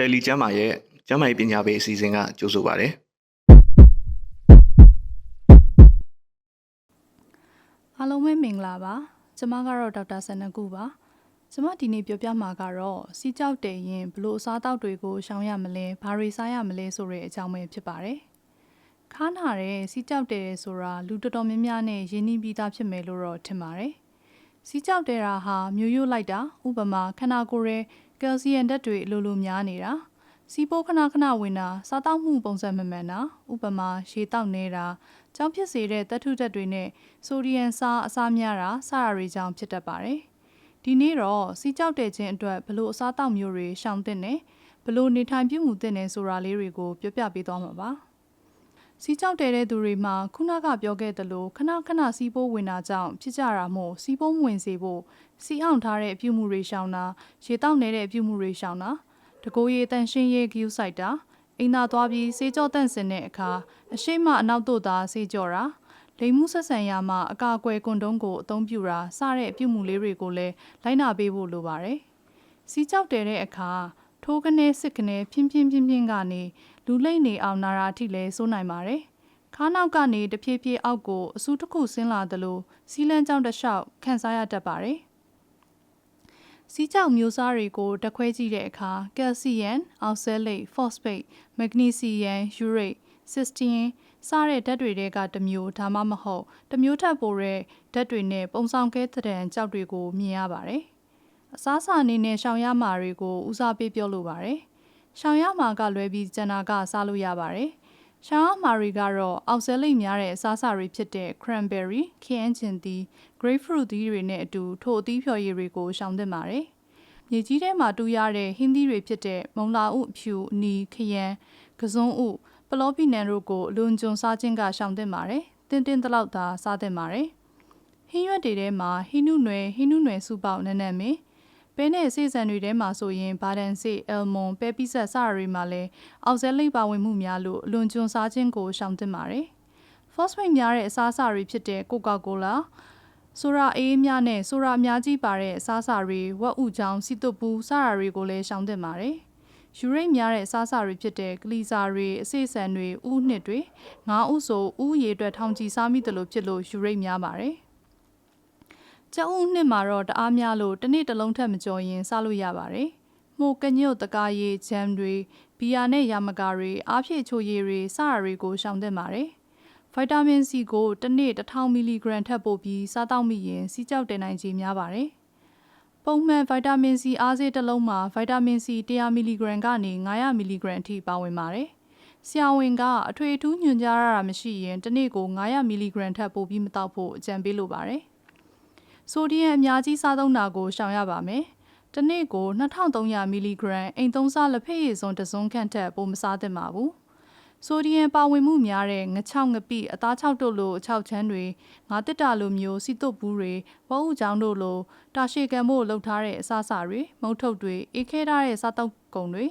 တယ်လီကျမ်းမာရဲ့ကျမ်းမာရေးပညာပေးအစီအစဉ်ကကြိုဆိုပါရစေအားလုံးပဲမင်္ဂလာပါကျမကတော့ဒေါက်တာဆန်နကူပါကျမဒီနေ့ပြောပြမှာကတော့စီးကြောက်တယ်ရင်ဘလို့အစားအသောက်တွေကိုရှောင်ရမလဲဘာတွေစားရမလဲဆိုတဲ့အကြောင်းပဲဖြစ်ပါတယ်ခါနာတဲ့စီးကြောက်တယ်ဆိုတာလူတော်တော်များများနဲ့ရင်းနှီးပြီးသားဖြစ်မယ်လို့တော့ထင်ပါတယ် စီးကြောက်တယ်တာဟာမျိုးရိုးလိုက်တာဥပမာခန္ဓာကိုယ်ရဲ့ကယ်လ်ဆီယမ်ဓာတ်တွေအလိုလိုများနေတာစီပိုးခဏခဏဝင်တာစားတောက်မှုပုံစံမမှန်တာဥပမာရေတောက်နေတာကြောင့်ဖြစ်စေတဲ့သတ္ထုဓာတ်တွေနဲ့ဆိုဒီယမ်စားအစားများတာစတာတွေကြောင့်ဖြစ်တတ်ပါတယ်ဒီနေ့တော့စီကြောက်တဲ့ခြင်းအတွက်ဘလို့အစားတောက်မျိုးတွေရှောင်သင့်တယ်ဘလို့နေထိုင်ပြုမှုသင့်တယ်ဆိုတာလေးတွေကိုပြောပြပေးသွားမှာပါ စီကြောက်တဲ့တဲ့သူတွေမှာခုနကပြောခဲ့သလိုခဏခဏစီးပိုးဝင်တာကြောင့်ဖြစ်ကြတာမို့စီးပိုးမဝင်စေဖို့စီအောင်ထားတဲ့အပြုမှုတွေရှောင်တာရေတောက်နေတဲ့အပြုမှုတွေရှောင်တာတကိုးရည်တန်ရှင်းရေးဂယူးဆိုင်တာအိမ်သာသွားပြီးစေးကြောတန့်စင်တဲ့အခါအရှိမအနောက်တို့သာစေးကြောတာလိမ်မှုဆက်ဆံရမှာအကာအကွယ်ကွန်တုံးကိုအသုံးပြုတာစတဲ့အပြုမှုလေးတွေကိုလည်းလိုက်နာပေးဖို့လိုပါတယ်စီးကြောက်တယ်တဲ့အခါထိုးကနေစစ်ကနေဖြင်းဖြင်းဖြင်းဖြင်းကနေ လူလိမ့်နေအောင်နာရာအထိလဲစိုးနိုင်ပါတယ်ခါနောက်ကနေတဖြည်းဖြည်းအောက်ကိုအဆူတစ်ခုဆင်းလာသလိုစီလန်းကြောင်းတစ်လျှောက်ခန်းစားရတတ်ပါတယ်စီးကြောက်မျိုးစားတွေကိုတက်ခွဲကြည့်တဲ့အခါကယ်လ်ဆီယမ်၊အောက်ဆဲလိတ်၊ဖော့စဖိတ်၊မက်ဂနီဆီယမ်၊ယူရိတ်၊စစ်စတင်းစားတဲ့ဓာတ်တွေတဲကတစ်မျိုးဒါမှမဟုတ်တစ်မျိုးထပ်ပိုတဲ့ဓာတ်တွေနဲ့ပုံဆောင်ကဲတဲ့ကြောက်တွေကိုမြင်ရပါတယ်။အစားအစာအနေနဲ့ရှောင်ရမှာတွေကိုဦးစားပေးပြောလိုပါတယ်။ ရှောင်ရမှာကလွဲပြီးကျန်တာကစားလို့ရပါတယ်။ရှောင်းအမာရီကတော့အောက်ဆဲလိတ်များတဲ့အစားအစာတွေဖြစ်တဲ့ cranberry, ခရမ်းချင်သီး, grapefruit သီးတွေနဲ့အတူထိုအသီးဖြော်ရည်တွေကိုရှောင်သင့်ပါတယ်။မြေကြီးထဲမှာတူရတဲ့ဟင်းသီးတွေဖြစ်တဲ့မုံလာဥအဖြူအနီခရမ်းကစုံဥပလောပီနန်တို့ကိုအလွန်ကျွံစားခြင်းကရှောင်သင့်ပါတယ်။တင်းတင်းတလောက်သာစားသင့်ပါတယ်။ဟင်းရွက်တွေထဲမှာဟင်းနုနွယ်ဟင်းနုနွယ်စုပေါက်နန်းနန်းမင်း ပဲနဲ့စေးစံတွေထဲမှာဆိုရင်ဘာဒန်စေးအယ်မွန်ပဲပိဆက်စတာတွေမှာလည်းအောက်ဇဲလိပ်ပါဝင်မှုများလို့အလွန်ကျွံစားခြင်းကိုရှောင်သင့်ပါတယ်။ phosphate များတဲ့အစားအစာတွေဖြစ်တဲ့ကိုကာကိုလာဆိုရာအေးများနဲ့ဆိုရာအများကြီးပါတဲ့အစားအစာတွေဝက်ဥချောင်းစီတုပူစတာတွေကိုလည်းရှောင်သင့်ပါတယ်။ယူရိတ်များတဲ့အစားအစာတွေဖြစ်တဲ့ကလီစာတွေအစိဆန်တွေဥနှစ်တွေငါးဥဆိုဥရည်အတွက်ထောင်ချီစားမိတယ်လို့ဖြစ်လို့ယူရိတ်များပါတယ်။ ကျအုပ်နှစ်မှာတော့တအားများလို့တစ်နေ့တစ်လုံးထက်မကျော်ရင်စားလို့ရပါတယ်။မှုကညွတ်တကားရည်ဂျမ်တွေဘီယာနဲ့ယာမကာတွေအားဖြည့်ချိုရည်တွေစတာတွေကိုရှောင်သင့်ပါတယ်။ဗိုက်တာမင်စီကိုတစ်နေ့1000မီလီဂရမ်ထပ်ပို့ပြီးစားတော့မိရင်စီးကြောက်တင်နိုင်ခြေများပါတယ်။ပုံမှန်ဗိုက်တာမင်စီအားစေးတစ်လုံးမှာဗိုက်တာမင်စီ100မီလီဂရမ်ကနေ900မီလီဂရမ်အထိပါဝင်ပါတယ်။ဆရာဝန်ကအထွေထူးညွှန်ကြားရတာမရှိရင်တစ်နေ့ကို900မီလီဂရမ်ထပ်ပို့ပြီးမတောက်ဖို့အကြံပေးလိုပါတယ်။ ဆိုဒီယမ်အများကြီးစားသုံးတာကိုရှောင်ရပါမယ်။တစ်နေ့ကို2300မီလီဂရမ်အိမ်သုံးစားလက်ဖက်ရည်စွန်းတစ်စုံခန့်ထက်ပိုမစားသင့်ပါဘူး။ဆိုဒီယမ်ပါဝင်မှုများတဲ့ငချောက်ငပိအသားချောက်တို့လိုအချောက်ချမ်းတွေငါးတစ်တာလိုမျိုးစီတုပ်ဘူးတွေဝအုပ်ချောင်းတို့လိုတာရှည်ကံဖို့လှုပ်ထားတဲ့အစားအစာတွေမုတ်ထုတ်တွေအေးခဲထားတဲ့စားတောက်ကုန်တွေ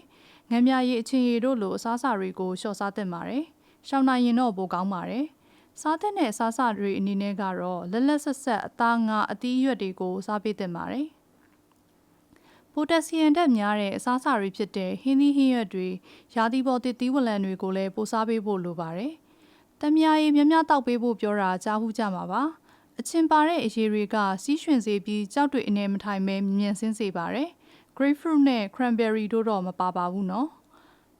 ငမြရည်အချင်းရည်တို့လိုအစားအစာတွေကိုလျှော့စားသင့်ပါတယ်။ရှောင်းနိုင်ရင်တော့ပိုကောင်းပါတယ်။ စားတဲ့အစားအစာတွေအနေနဲ့ကတော့လက်လက်ဆက်ဆက်အသားငါအသီးရွက်တွေကိုစားပေးသင့်ပါတယ်။ပိုတက်ဆီယမ်ဓာတ်များတဲ့အစားအစာတွေဖြစ်တဲ့ဟင်းသီးဟင်းရွက်တွေရာသီပေါ်သစ်သီးဝလံတွေကိုလည်းပိုစားပေးဖို့လိုပါတယ်။တမယာရည်များများတောက်ပေးဖို့ပြောတာကြားဟုကြမှာပါ။အချင်းပါတဲ့အရေးတွေကစီးရွှင်စေပြီးကြောက်တွေအနေမထိုင်မဲမြင်စင်းစေပါတယ်။ grapefruit နဲ့ cranberry တို့တော့မပါပါဘူးနော်။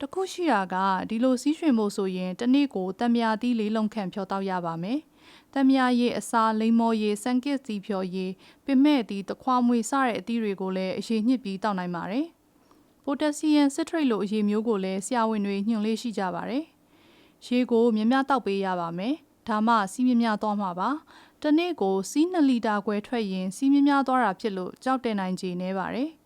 တခုရှိတာကဒီလိုစီးရွှင်ဖို့ဆိုရင်တစ်နေ့ကိုတံမြာသီးလေးလုံးခန့်ဖြောတောက်ရပါမယ်။တံမြာရည်အစားလိမ္မော်ရည်စံကစ်သီးဖြော်ရည်ပင်မဲ့သီးတခွားမွေစတဲ့အသီးတွေကိုလည်းအရေးညှစ်ပြီးတောက်နိုင်ပါတယ်။ပိုတက်ဆီယမ်စစ်ထရိတ်လိုအရည်မျိုးကိုလည်းဆရာဝန်တွေညွှန်လေးရှိကြပါတယ်။ရေကိုမြများတောက်ပေးရပါမယ်။ဒါမှစီးမြများသွားမှာပါ။တနေ့ကိုစီး2လီတာခွဲထွက်ရင်စီးမြများသွားတာဖြစ်လို့ကြောက်တင်နိုင်ခြေနေပါတယ်။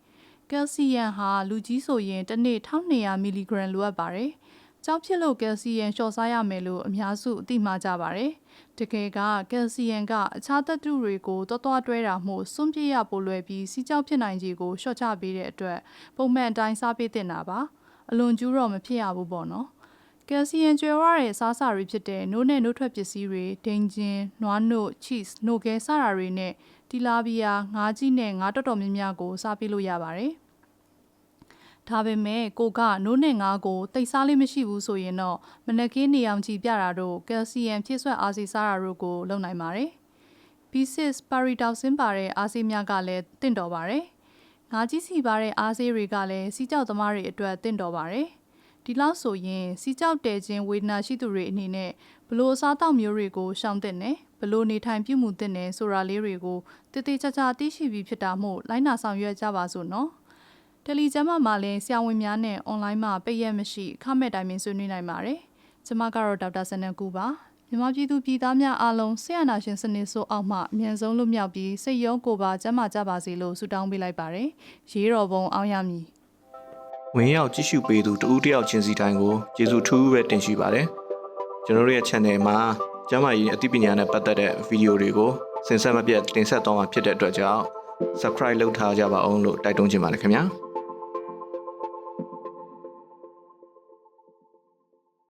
ကယ်လ်ဆီယမ်ဟာလူကြီးဆိုရင်တစ်နေ့1200မီလီဂရမ်လိုအပ်ပါတယ်။ကြောက်ဖြစ်လို့ကယ်လ်ဆီယမ်လျှော့စားရမယ်လို့အများစုအသိမှကြပါတယ်။တကယ်ကကယ်လ်ဆီယမ်ကအခြားသတ္တုတွေကိုတောတောတွဲတာမှုစွန့်ပစ်ရပိုလွယ်ပြီးစီးကြောက်ဖြစ်နိုင်ခြေကိုလျှော့ချပေးတဲ့အတွက်ပုံမှန်အတိုင်းစားပေးတင်တာပါ။အလွန်ကျူးတော့မဖြစ်ရဘူးပေါ့နော်။ ကယ်လ်ဆီယမ်ကျွဲဝတဲ့စားစာတွေဖြစ်တဲ့နိုးနဲ့နိုးထွက်ပစ္စည်းတွေဒိန်ဂျင်၊နွားနို့၊ချီစ်၊နိုကဲစတာတွေနဲ့တီလာဘီယာငါးကြီးနဲ့ငါးတော်တော်များများကိုစားပေးလို့ရပါတယ်ဒါပေမဲ့ကိုကနိုးနဲ့ငါးကိုတိတ်စားလေးမရှိဘူးဆိုရင်တော့မနက်ခင်းနေအောင်ကြည့်ပြတာတို့ကယ်လ်ဆီယမ်ဖြည့်ဆွက်အားစီစားတာတို့ကိုလုပ်နိုင်ပါတယ်။ B6 ပါရီတောက်ဆင်းပါတဲ့အားဆေးများကလည်းတင့်တော်ပါတယ်။ငါးကြီးစီပါတဲ့အားဆေးတွေကလည်းစီးကြောက်သမားတွေအတွက်တင့်တော်ပါတယ်။ ဒီလောက်ဆိုရင်စီးကြောက်တဲခြင်းဝေဒနာရှိသူတွေအနေနဲ့ဘလို့အစားအသောက်မျိုးတွေကိုရှောင်တဲ့နဲ့ဘလို့နေထိုင်ပြုမှုတဲ့နဲ့ဆိုတာလေးတွေကိုတည်တည်ချာချာသိရှိပြီးဖြစ်တာမို့လိုင်းနာဆောင်ရွက်ကြပါစို့နော်။တယ်လီကျမ်းမာမှာလည်းဆရာဝန်များနဲ့အွန်လိုင်းမှာပိတ်ရက်မရှိခမဲ့တိုင်းပင်ဆွေးနွေးနိုင်ပါတယ်။ကျွန်မကတော့ဒေါက်တာစနန်ကူပါ။မြန်မာပြည်သူပြည်သားများအားလုံးဆရာနာရှင်စနစ်ဆိုးအောက်မှအမြန်ဆုံးလွတ်မြောက်ပြီးစိတ်ရောကိုယ်ပါကျန်းမာကြပါစေလို့ဆုတောင်းပေးလိုက်ပါတယ်။ရေတော်ပုံအောင်ရမည် ဝင်ရောက်ကြည့်ရှုပေးသူတဦးတစ်ယောက်ချင်းစီတိုင်းကိုကျေးဇူးထူးပဲတင်ရှိပါတယ်ကျွန်တော်တို့ရဲ့ channel မှာကျမ်းမာရေးအသိပညာနဲ့ပတ်သက်တဲ့ဗီဒီယိုတွေကိုစင်ဆက်မပြတ်တင်ဆက်သွားမှာဖြစ်တဲ့အတွက်ကြောင့် subscribe လုပ်ထားကြပါအောင်လို့တိုက်တွန်းချင်ပါတယ်ခင်ဗျာ